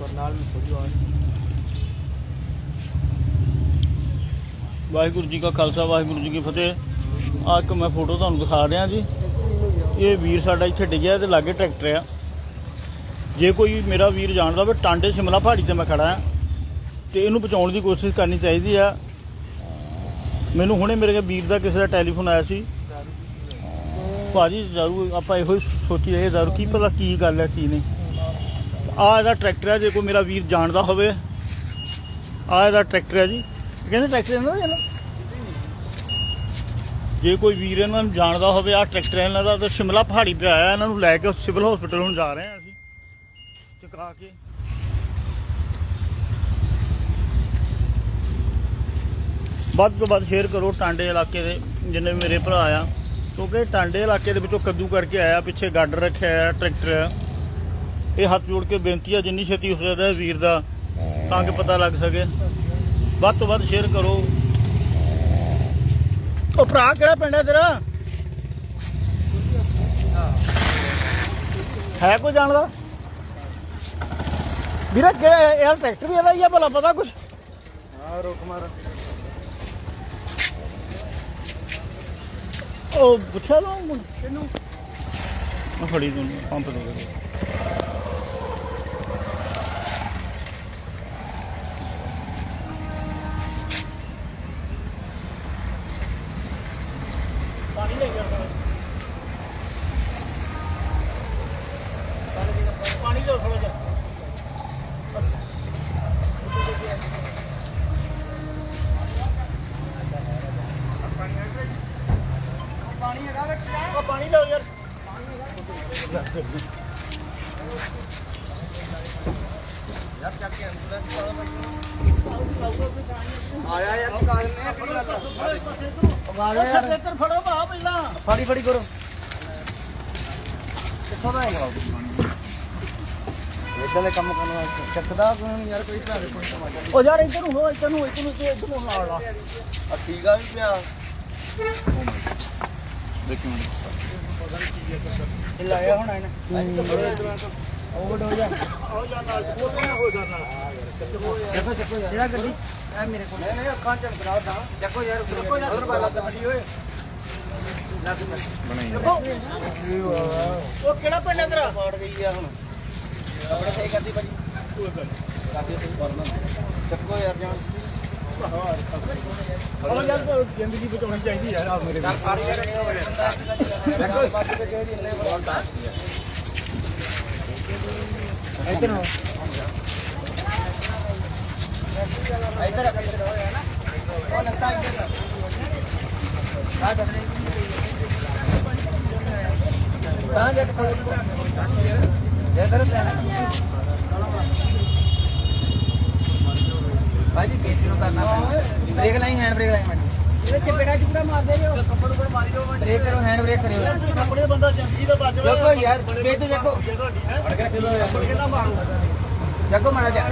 ਕਰਨਾਲ ਮੇਂ ਖੋਜੋ ਆਜ ਵਾਹਿਗੁਰੂ ਜੀ ਕਾ ਖਾਲਸਾ, ਵਾਹਿਗੁਰੂ ਜੀ ਕੀ ਫਤਿਹ। ਆਹ ਇੱਕ ਮੈਂ ਫੋਟੋ ਤੁਹਾਨੂੰ ਦਿਖਾ ਰਿਹਾ ਜੀ। ਇਹ ਵੀਰ ਸਾਡਾ ਇੱਥੇ ਡਿੱਗਿਆ ਤੇ ਲਾਗੇ ਟਰੈਕਟਰ ਆ। ਜੇ ਕੋਈ ਮੇਰਾ ਵੀਰ ਜਾਣਦਾ ਹੋਵੇ, ਟਾਂਡੇ ਸ਼ਿਮਲਾ ਪਹਾੜੀ ਤੇ ਮੈਂ ਖੜਾ ਆ। ਤੇ ਇਹਨੂੰ ਬਚਾਉਣ ਦੀ ਕੋਸ਼ਿਸ਼ ਕਰਨੀ ਚਾਹੀਦੀ ਆ। ਮੈਨੂੰ ਹੁਣੇ ਮੇਰੇ ਵੀਰ ਦਾ ਕਿਸੇ ਦਾ ਟੈਲੀਫੋਨ ਆਇਆ ਸੀ। ਭਾਜੀ ਜ਼ਰੂਰ ਆਪਾਂ ਇਹੋ ਹੀ ਸੋਚੀ ਇਹ ਜ਼ਰੂਰ ਕੀ ਪਤਾ ਕੀ ਗੱਲ ਹੈ ਕੀ ਨਹੀਂ। ਆ ਇਹਦਾ ਟਰੈਕਟਰ ਹੈ ਜੇ ਕੋਈ ਮੇਰਾ ਵੀਰ ਜਾਣਦਾ ਹੋਵੇ। ਆ ਇਹਦਾ ਟਰੈਕਟਰ ਹੈ ਜੀ। ਕਹਿੰਦੇ ਟਰੈਕਟਰ ਇਹਨਾਂ ਦਾ ਜੇ ਕੋਈ ਵੀਰ ਇਹਨਾਂ ਨੂੰ ਜਾਣਦਾ ਹੋਵੇ ਆ ਟਰੈਕਟਰ ਇਹਨਾਂ ਦਾ, ਤਾਂ ਸ਼ਿਮਲਾ ਪਹਾੜੀ ਤੇ ਆਇਆ, ਇਹਨਾਂ ਨੂੰ ਲੈ ਕੇ ਸਿਵਲ ਹਸਪੀਟਲ ਨੂੰ ਜਾ ਰਹੇ ਹਾਂ ਅਸੀਂ। ਚੁਕਾ ਕੇ। ਵੱਧ ਤੋਂ ਵੱਧ ਸ਼ੇਅਰ ਕਰੋ ਟਾਂਡੇ ਇਲਾਕੇ ਦੇ, ਜਿੰਨੇ ਮੇਰੇ ਭਰਾ ਆ। ਕਿਉਂਕਿ ਟਾਂਡੇ ਇਲਾਕੇ ਦੇ ਵਿੱਚੋਂ ਕੱਦੂ ਕਰਕੇ ਆਇਆ, ਪਿੱਛੇ ਗਾਡਰ ਰੱਖਿਆ ਟਰੈਕਟਰ ਇਹ ਹੱਥ ਜੋੜ ਕੇ ਬੇਨਤੀ ਆ ਜਿੰਨੀ ਛੇਤੀ ਹੋ ਸਕਦਾ ਹੈ ਵੀਰ ਦਾ ਤੰਗ ਪਤਾ ਲੱਗ ਸਕੇ। ਵੱਧ ਤੋਂ ਵੱਧ ਸ਼ੇਅਰ ਕਰੋ। ਉਹ ਭਰਾ ਕਿਹੜਾ ਪਿੰਡ ਹੈ ਤੇਰਾ? ਹੈ ਕੋਈ ਜਾਣਦਾ? ਵੀਰਾ ਕਿਹੜਾ ਯਾਰ ਟਰੈਕਟਰ ਵੀ ਇਹਦਾ ਹੀ ਆ ਭਲਾ ਪਤਾ ਕੁਛ? ਹਾਂ ਰੋਕ ਮਾਰ। ਉਹ ਪੁੱਛਿਆ ਨਾ ਮੈਂ ਫੜੀ ਤੁਹਾਨੂੰ ਪੰਪ ਦੇ ਆਇਆ ਯਾਰ ਕਾਲ ਨੇ ਕਿਹੜੀ ਗੱਲ ਮਾਰਿਆ ਯਾਰ। ਸੱਤੇ ਇੱਧਰ ਫੜੋ ਭਾ ਪਹਿਲਾਂ। ਫੜੀ ਫੜੀ ਕਰੋ। ਕਿੱਥੋਂ ਦਾ ਹੈਗਾ ਇਦਾਂ ਦੇ ਕੰਮ ਕਰਨ ਵਾਸਤੇ ਚੱਕਦਾ ਕੋਈ ਨਹੀਂ ਯਾਰ ਕੋਈ ਘਰ ਦੇ ਕੋਈ ਸਮਾਜ ਨਹੀਂ। ਉਹ ਯਾਰ ਇੱਧਰ ਨੂੰ ਹੋ ਇੱਧਰ ਨੂੰ ਇੱਧਰ ਨੂੰ ਤੇ ਇੱਧਰ ਨੂੰ ਨਾਲ ਆ ਠੀਕ ਆ ਵੀ ਪਿਆ। ਇਹ ਲਾਇਆ ਹੁਣ ਇਹਨੇ। ਓਵਰ ਹੋ ਜਾ। ਹੋ ਜਾ ਨਾਲ ਬੋਲਦੇ ਹੋ ਜਾ ਨਾਲ ਦੇਖੋ ਚੱਕੋ ਯਾਰ। ਜਿਹੜਾ ਗੱਡੀ? ਇਹ ਮੇਰੇ ਕੋਲ। ਨਹੀਂ ਨਹੀਂ ਅੱਖਾਂ ਚ ਕਰਾਓ ਤਾਂ। ਚੱਕੋ ਯਾਰ ਚੱਕੋ ਯਾਰ ਉਧਰ ਬਾਲਾ ਗੱਡੀ ਓਏ ਲੱਗ ਦੇਖੋ। ਉਹ ਕਿਹੜਾ ਪਿੰਡ ਹੈ ਤੇਰਾ? ਫਾੜ ਗਈ ਆ ਹੁਣ। ਆਪਣੇ ਸਹੀ ਕਰਦੀ ਭਾਜੀ। ਕਰਦੀ ਸਹੀ ਕਰਨਾ ਚੱਕੋ ਯਾਰ ਜਾਨ ਜ਼ਿੰਦਗੀ ਬਚਾਉਣੀ ਚਾਹੀਦੀ ਯਾਰ ਆ ਮੇਰੇ ਇੱਧਰ ਹੋ ਇੱਧਰ ਆ ਇੱਧਰ ਹੋਇਆ ਨਾ ਉਹ ਨੱਤਾ ਇੱਧਰ ਆ। ਦੱਸਣੇ ਤਾਂ ਜਾ ਕੇ ਇੱਧਰ ਪੈਣਾ ਭਾਜੀ ਬੇਟੀ ਨੂੰ ਕਰਨਾ ਪੈਣਾ। ਬ੍ਰੇਕ ਲਾਈ ਹੈਂਡ ਬ੍ਰੇਕ ਲਾਈ ਮੈਡਮ ਇਹਦੇ ਚਪੇੜਾ ਚੁਪੜਾ ਮਾਰਦੇ ਜੋ ਕੱਪੜ ਕੋਲ ਮਾਰੀ ਜਾਓ ਬ੍ਰੇਕ ਕਰੋ ਹੈਂਡ ਬ੍ਰੇਕ ਕਰਿਓ। ਕੱਪੜੇ ਬੰਦਾ ਜ਼ਿੰਦਗੀ ਦਾ ਬਚ ਜਾਵੇ ਦੇਖੋ ਯਾਰ, ਵੇਚ ਤੇ ਦੇਖੋ। ਫੜ ਕੇ ਕਿਲੋ ਕੱਪੜ ਕਿੰਨਾ ਮਾਰੂ ਜੱਗੋ ਮਾਰਾ ਜਾ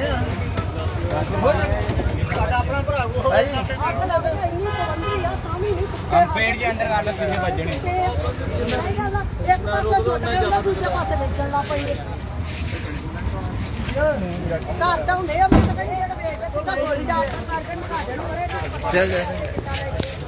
ਸਾਡਾ ਆਪਣਾ ਭਰਾ ਉਹ ਭਾਜੀ ਅੱਗ ਲੱਗ ਗਈ ਇੰਨੀ ਪਵੰਦੀ ਆ ਸਾਮੀ ਨਹੀਂ ਪੇੜ ਦੇ ਅੰਦਰ ਕਰ ਲੋ ਕਿੰਨੇ ਵੱਜਣੇ? ਨਹੀਂ ਗੱਲ ਆ, ਇੱਕ ਪਾਸੇ ਛੋਟਾ ਹੁੰਦਾ ਦੂਜੇ ਪਾਸੇ ਵੇਚਣ ਲੱਗ ਪਈ ਘਰ ਤਾਂ ਹੁੰਦੇ ਆ ਮੈਂ ਤਾਂ ਕਹਿੰਦੀ ਜਿਹੜਾ ਚੱਲ ਜਾ।